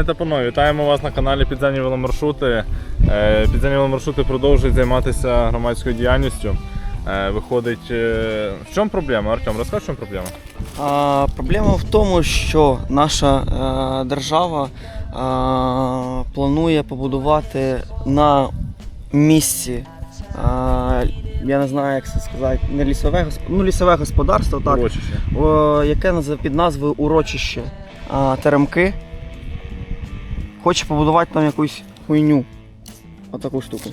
Пане панове, вітаємо вас на каналі Підземні веломаршрути. Е, Підземні веломаршрути продовжують займатися громадською діяльністю. Е, Виходить, е, в чому проблема? Артем, розкажи, в чому проблема? А, проблема в тому, що наша е, держава е, планує побудувати на місці. е, я не знаю, як це сказати, не лісове, ну, лісове господарство, так, Урочище. о, яке під назвою Урочище а, Теремки. Хоче побудувати там якусь хуйню. Отаку штуку.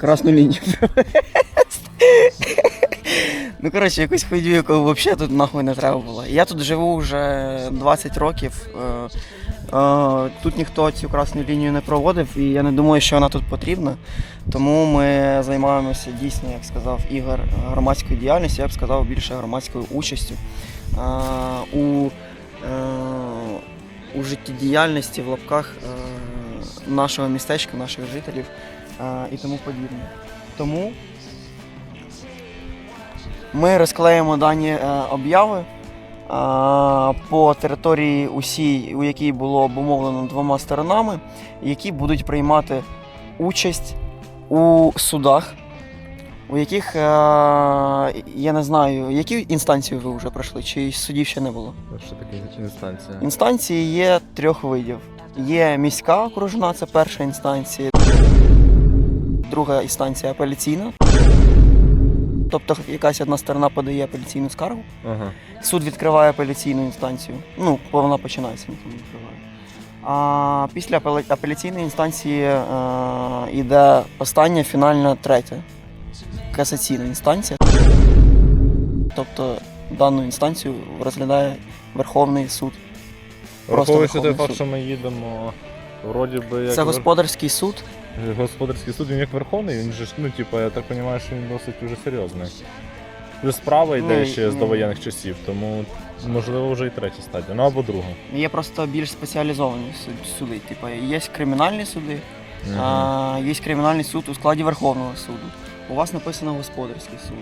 Красну лінію. ну, коротше, якусь хуйню, яку взагалі тут нахуй не треба було. Я тут живу вже 20 років. Е, е, тут ніхто цю красну лінію не проводив, і я не думаю, що вона тут потрібна. Тому ми займаємося дійсно, як сказав Ігор, громадською діяльністю, я б сказав, більше громадською участю е, у, у життєдіяльності в лапках е, нашого містечка, наших жителів е, і тому подібне. Тому ми розклеїмо дані е, обяви по території усій, у якій було обумовлено двома сторонами, які будуть приймати участь у судах, у яких е, я не знаю, які інстанції ви вже пройшли, чи судів ще не було. Що таке інстанція? Інстанції є трьох видів. Є міська окружна, це перша інстанція, друга інстанція апеляційна. Тобто якась одна сторона подає апеляційну скаргу, Ага. суд відкриває апеляційну інстанцію. Ну, вона починається, ніхто не відкриває. А після апеляційної інстанції е, йде остання фінальна третя касаційна інстанція. Тобто дану інстанцію розглядає Верховний суд. Враховуючи той факт, що ми їдемо, вроді би як Це господарський суд. господарський суд, він як верховний, він же ж, ну, типу, я так розумію, що він досить уже серйозний. Плюс справа йде Ну, ще з ну. довоєнних часів, тому можливо вже і третя стадія. Ну або друга. Є просто більш спеціалізовані суд- суди. Типу, є кримінальні суди, а, є кримінальний суд у складі Верховного суду. У вас написано господарський суд.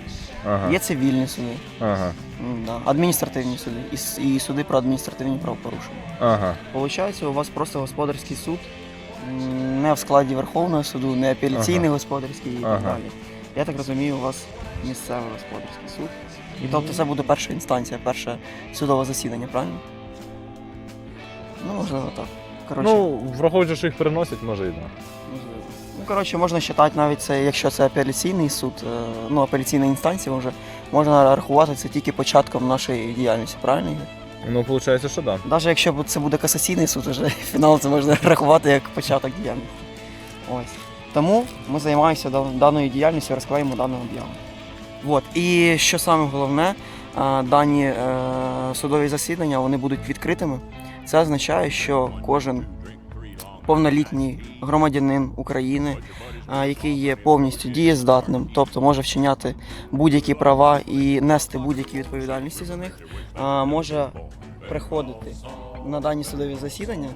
Ага. Є цивільні суди, Ага. м, да, адміністративні суди і, с- і суди про адміністративні правопорушення. Ага. Получається, у вас просто господарський суд, м, не в складі Верховного суду, не апеляційний Ага. господарський і Ага. так далі. Я так розумію, у вас місцевий господарський суд. І тобто це буде перша інстанція, перше судове засідання, правильно? Ну, можливо, так. Коротше, Ну, враховуючи, що їх переносять, може і так. Ну, коротше, можна вважати навіть це, якщо це апеляційний суд, е, ну, апеляційна інстанція вже, можна рахувати це тільки початком нашої діяльності, правильно? Ігор? Ну, виходить, що так. Навіть якщо б це буде касаційний суд, вже фінал це можна рахувати як початок діяльності. Ось. Тому ми займаємося дан- даною діяльністю, розклеїмо дану об'яву. От. І що саме головне, а, дані е, судові засідання вони будуть відкритими. Це означає, що кожен повнолітній громадянин України, який є повністю дієздатним, тобто може вчиняти будь-які права і нести будь-які відповідальності за них, може приходити на дані судові засідання.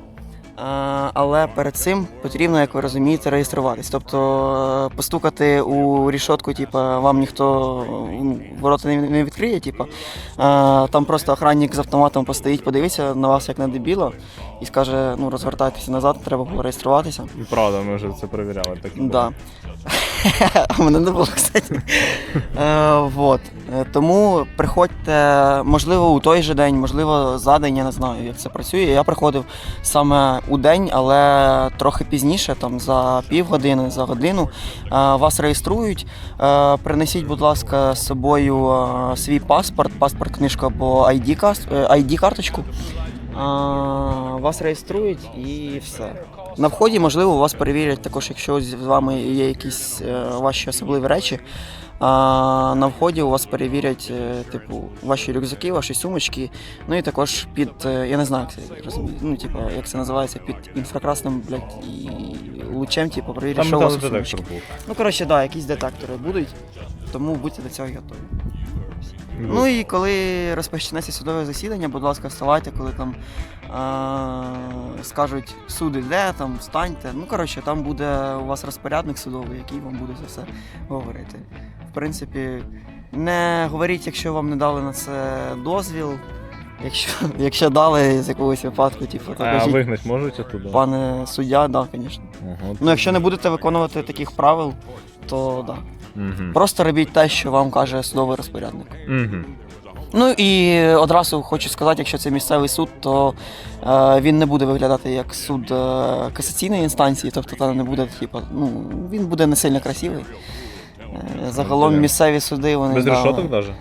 Але перед цим потрібно, як ви розумієте, реєструватись. Тобто е, постукати у рішотку, типу, вам ніхто ворота не відкриє, типу, там просто охранник з автоматом постоїть, подивиться на вас як на дебіла і скаже: ну розвертайтеся назад, треба було реєструватися. І правда, ми вже це перевіряли. Так. Да. Мене не було, кстати. Е, вот. Е, Тому приходьте, можливо, у той же день, можливо, за день, я не знаю, як це працює. Я приходив саме у день, але трохи пізніше, там за півгодини, за годину. Е, Вас реєструють. Принесіть, будь ласка, з собою свій паспорт, паспорт, книжку або ID-карточку. Вас реєструють і все. На вході, можливо, вас перевірять також, якщо з вами є якісь е, ваші особливі речі. А, на вході у вас перевірять, е, типу, ваші рюкзаки, ваші сумочки. Ну і також під, е, я не знаю, як це розумію, ну, типу, як це називається, під інфракрасним, блядь, і лучем, типу, перевірять, що у вас сумочці. був. Ну, коротше, да, якісь детектори будуть, тому будьте до цього готові. Ну і коли розпочнеться судове засідання, будь ласка, вставайте, коли там е- скажуть суд іде, там встаньте. Ну, коротше, там буде у вас розпорядник судовий, який вам буде за все говорити. В принципі, не говоріть, якщо вам не дали на це дозвіл. Якщо, якщо дали з якогось випадку, типу, то А кажіть, вигнать можуть оттуда? пане суддя, да, звісно. Ага, Ну, якщо не будете виконувати таких правил, то да. Угу. Просто робіть те, що вам каже судовий розпорядник. Угу. Ну і одразу хочу сказати, якщо це місцевий суд, то е, він не буде виглядати як суд е, касаційної інстанції, тобто там не буде, типу, ну, він буде не сильно красивий. Е, загалом місцеві суди вони. Без да, решеток навіть?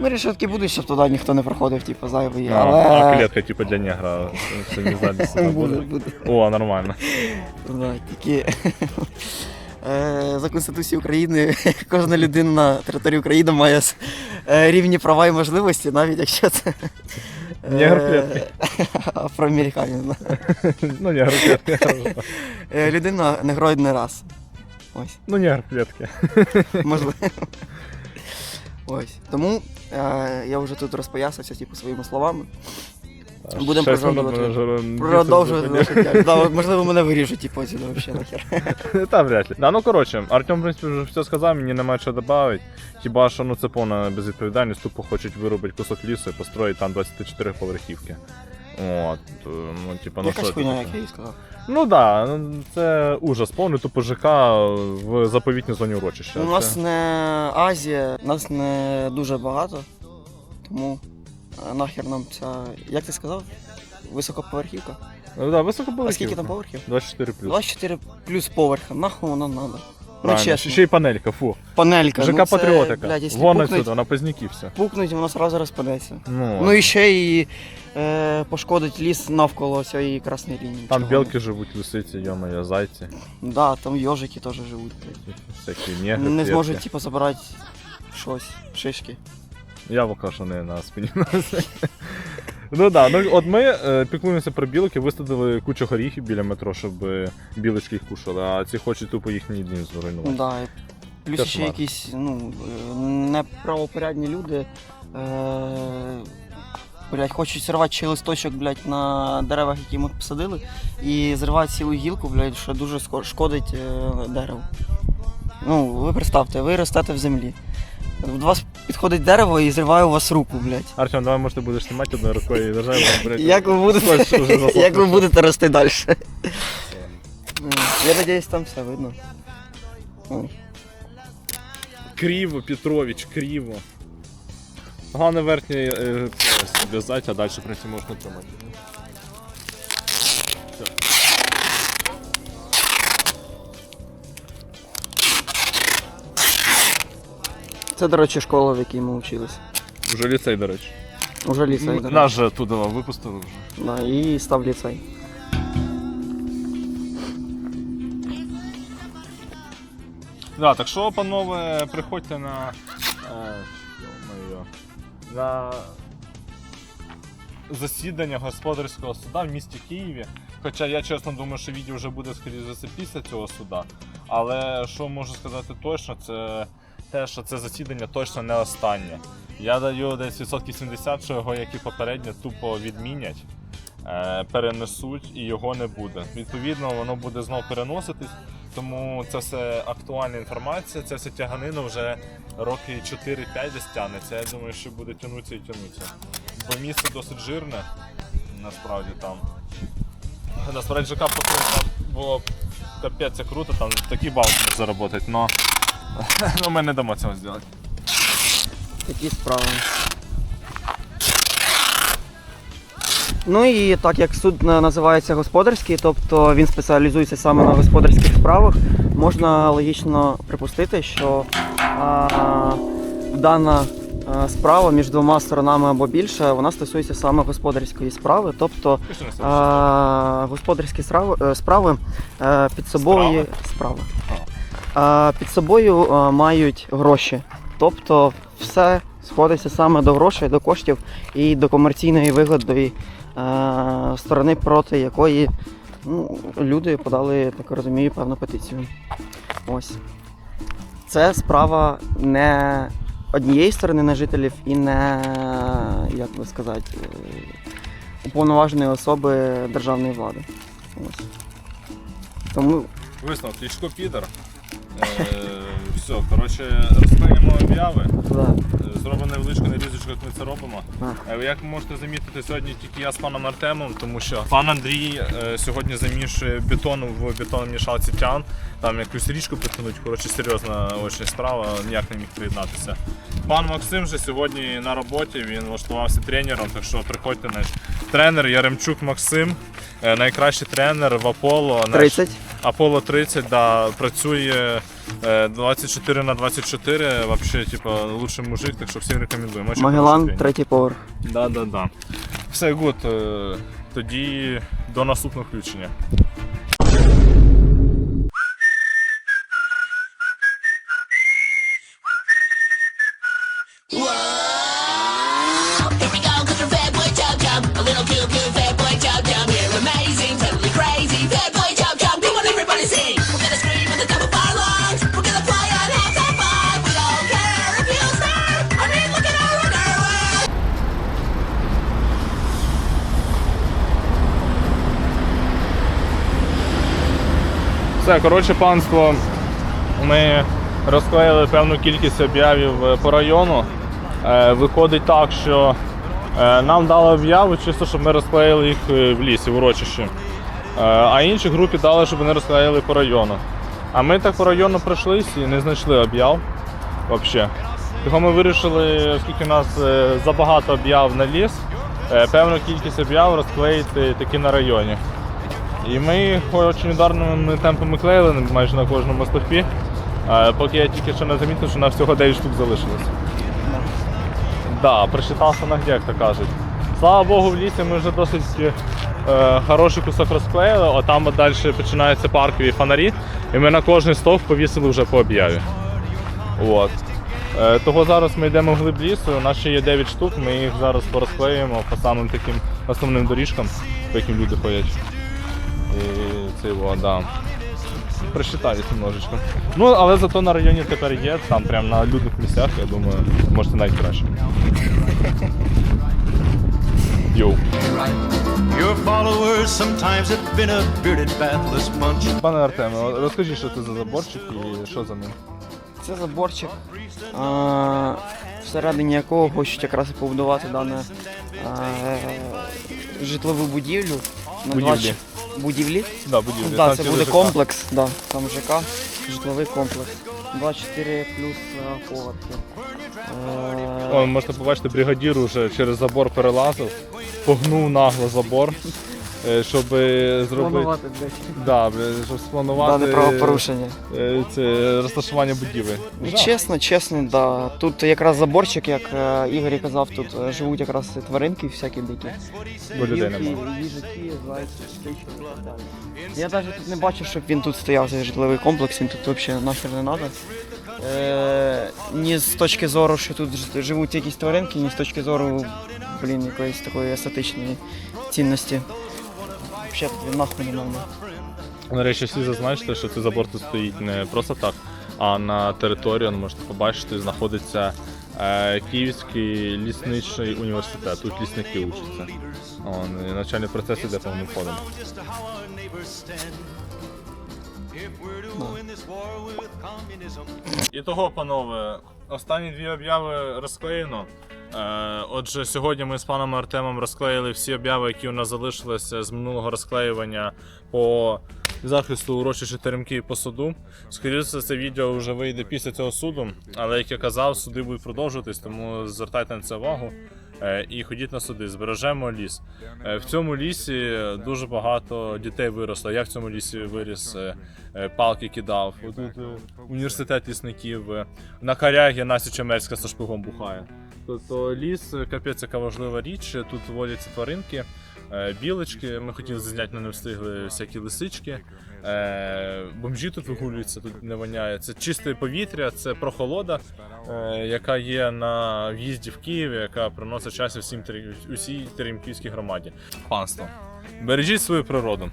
Ну, решетки будуть, щоб туди ніхто не проходив, типу, зайвий. А, але... а клетка типу для негра. Це не знаю, буде, буде. буде. О, нормально. Да, тільки за Конституцією України кожна людина на території України має е, рівні права і можливості, навіть якщо це е, в клітці. Ну, негр в клетці. Е, Людина негроїдний раз. Ось, Ну, негр в клетці. можливо. Ось. Тому е, я вже тут розпоясався типу, своїми словами. Будемо Щас продовжувати. вже Продовжувати зупиняє. наше життя. Да, можливо, мене виріжуть, типу, отсюди взагалі нахер. Та вряд ли. Да, ну коротше, Артем, в принципі, вже все сказав, мені немає що додати. Хіба що ну це повна безвідповідальність, тупо хочуть виробити кусок лісу і построїти там 24 поверхівки. От, е, ну, типа, ну Якась що хуйня, як я їй сказав. Ну так, да, ну, це ужас повний, тупо ЖК в заповітній зоні урочища. У нас Це- не Азія, нас не дуже багато. Тому нахер нам ця. Як ти сказав? Високоповерхівка. Ну, да, високоповерхівка. А скільки там поверхів? 24 плюс. 24 плюс поверха. Нахуй воно надо. Ну Правильно. чесно. Ще й панелька, фу. Панелька. ЖК ну, це, Патріотика. Блядь, якщо Вон пукнуть, отсюда, на Поздняки все. пукнуть, воно одразу розпадеться. Ну, Ну і ще і е, пошкодить ліс навколо цієї красної лінії. там Чого білки живуть, лисиці, йо-моє, зайці. Да, там йожики теж живуть. блядь. Всякі негри, Не зможуть, типу, забирати щось, шишки. Я поки що не на спині носи. Ну да, ну от ми е, піклуємося про білок і висадили кучу горіхів біля метро, щоб е, білочки їх кушали, а ці хочуть тупо їхній дім зруйнувати. Да, і плюс ще якісь ну, е, неправопорядні люди. Е- Блять, хочуть зірвати ще листочок, блядь, на деревах, які ми посадили, і зривають цілу гілку, блядь, що дуже шкодить е, дереву. Ну, ви представте, ви ростете в землі. До вас підходить дерево і зриває у вас руку, блядь. Артем, давай може ти будеш знімати одною рукою і держай, блядь. Як ви будете, Ось, уже засохло. як ви будете рости далі? Я надіюсь, там все видно. Ой. Криво, Петрович, криво. Головне верхній е, пояс в'язати, а далі прийти можна тримати. Це, до речі, школа, в якій ми вчились. Вже ліцей, до речі. Уже ліцей, до речі. Нас же туди випустили вже. Да, і став ліцей. Да, так що, панове, приходьте на. Е, ё-моё, на засідання господарського суда в місті Києві. Хоча я чесно думаю, що відео вже буде скоріше за після цього суда. Але що можу сказати точно, це те, що це засідання точно не останнє. Я даю десь відсотків 70, що його, як і попереднє, тупо відмінять, е, перенесуть і його не буде. Відповідно, воно буде знову переноситись. Тому це все актуальна інформація, це все тяганина вже роки 4-5 десь тягнеться. Я думаю, що буде тягнутися і тягнутися. Бо місце досить жирне, насправді там. Насправді ЖК построїть там було капець круто, там такі балки заробити, но, но ми не дамо цього зробити. Такі справи. Ну і так як суд називається господарський, тобто він спеціалізується саме на господарських справах, можна логічно припустити, що а, дана а, справа між двома сторонами або більше, вона стосується саме господарської справи, тобто а, господарські справи, е, справи е, під собою справи. Під собою мають гроші. Тобто все сходиться саме до грошей, до коштів і до комерційної вигоди е, сторони, проти якої ну, люди подали, так розумію, певну петицію. Ось. Це справа не однієї сторони не жителів і не, як би сказати, е, уповноваженої особи державної влади. Ось. Тому Висновок, Кличко підер. Е, все, коротше, розклеїмо обяви. зробимо невеличку нарізочку, як ми це робимо. Е, Як ви можете замітити, сьогодні тільки я з паном Артемом, тому що пан Андрій е, сьогодні замішує бетон в бетономішалці тян. Там якусь річку потянуть. Коротше, серйозна очень справа, ніяк не міг приєднатися. Пан Максим же сьогодні на роботі, він влаштувався тренером, так що приходьте наш тренер Яремчук Максим, е, найкращий тренер в Аполло. наш- 30. Аполло 30, да, працює е, 24 на 24, вообще, типа, лучший мужик, так що всім рекомендуємо. Очень хороший тренер. третій поверх. Да, да, да. Все гуд. е, Тоді до наступного включення. Все, коротше, панство, ми розклеїли певну кількість об'явів е, по району. Е, Виходить так, що е, нам дали об'яву, чисто, щоб ми розклеїли їх в лісі, в урочищі. А іншій групі дали, щоб вони розклеїли по району. А ми так по району пройшлись і не знайшли об'яв взагалі. Тому ми вирішили, оскільки у нас забагато об'яв на ліс, певну кількість об'яв розклеїти таки на районі. І ми дуже ударними темпами клеїли майже на кожному стовпі. Е, Поки я тільки що не замітив, що на всього 9 штук залишилось. Да, прочитався на як то кажуть. Слава Богу, в лісі ми вже досить е, хороший кусок розклеїли, а там далі починаються паркові фонарі, і ми на кожний стовп повісили вже по об'яві. От. Е, того зараз ми йдемо в глиб лісу, у нас ще є 9 штук, ми їх зараз порозклеїмо по самим таким основним доріжкам, по яким люди ходять. І це його, да. Прочитаюсь немножечко. Ну, але зато на районі тепер є, там прямо на людних місцях, я думаю, можете навіть краще. Йоу. Your followers sometimes have been a bearded, bathless bunch. Пане Артеме, розкажи, що це за заборчик і що за ним? Це заборчик, а, всередині якого хочуть якраз і побудувати дане а, житлову будівлю. На Будівлі. 20 Будівлі? Да, будівлі. Да, Там це буде ЖК. комплекс, да, там ЖК, житловий комплекс. 24 плюс е, поверхи. Е, О, можна побачити, бригадір уже через забор перелазив, погнув нагло забор, е, щоб зробити. Планувати десь. Да, бля, щоб спланувати Дане правопорушення. е, це розташування будівель. І чесно, чесно, да. Тут якраз заборчик, як е, Ігор і казав, тут е, живуть якраз і тваринки всякі дикі. Бо людей немає. їжаки, зайці, птички і так далі. Я навіть тут не бачив, щоб він тут стояв, цей житловий комплекс, він тут взагалі нахер не треба. Е, ні з точки зору, що тут ж- живуть якісь тваринки, ні з точки зору, блін, якоїсь такої естетичної цінності. Взагалі він нахуй не треба. Нарешті всі зазначити, що цей забор тут стоїть не просто так, а на території, ну, можете побачити, знаходиться е, Київський лісничий університет. Тут лісники учаться. Он, і навчальний процес іде повним ходом. І того, панове, останні дві обяви розклеєно. Е, Отже, сьогодні ми з паном Артемом розклеїли всі обяви, які у нас залишилися з минулого розклеювання по захисту урочища теремки по суду. Скоріше це відео вже вийде після цього суду, але як я казав, суди будуть продовжуватись, тому звертайте на це увагу. Е, І ходіть на суди, збережемо ліс. Е, В цьому лісі дуже багато дітей виросло. Я в цьому лісі виріс, палки кидав. Тут університет лісників. На корягі Настя Чемерська со шпигом бухає. Тобто ліс, капець, яка важлива річ. Тут водяться тваринки, е, білочки. Ми хотіли зазняти, але не встигли всякі лисички. Е, Бомжі тут вигулюються, тут не воняє. Це чисте повітря, це прохолода, е, яка є на в'їзді в Києві, яка приносить щастя всім усій Теремківській громаді. Панство. Бережіть свою природу.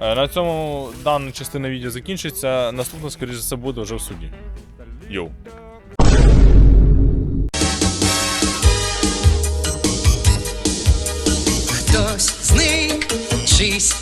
На цьому дана частина відео закінчиться. Наступна, скоріше за все, буде вже в суді. Йоу. peace.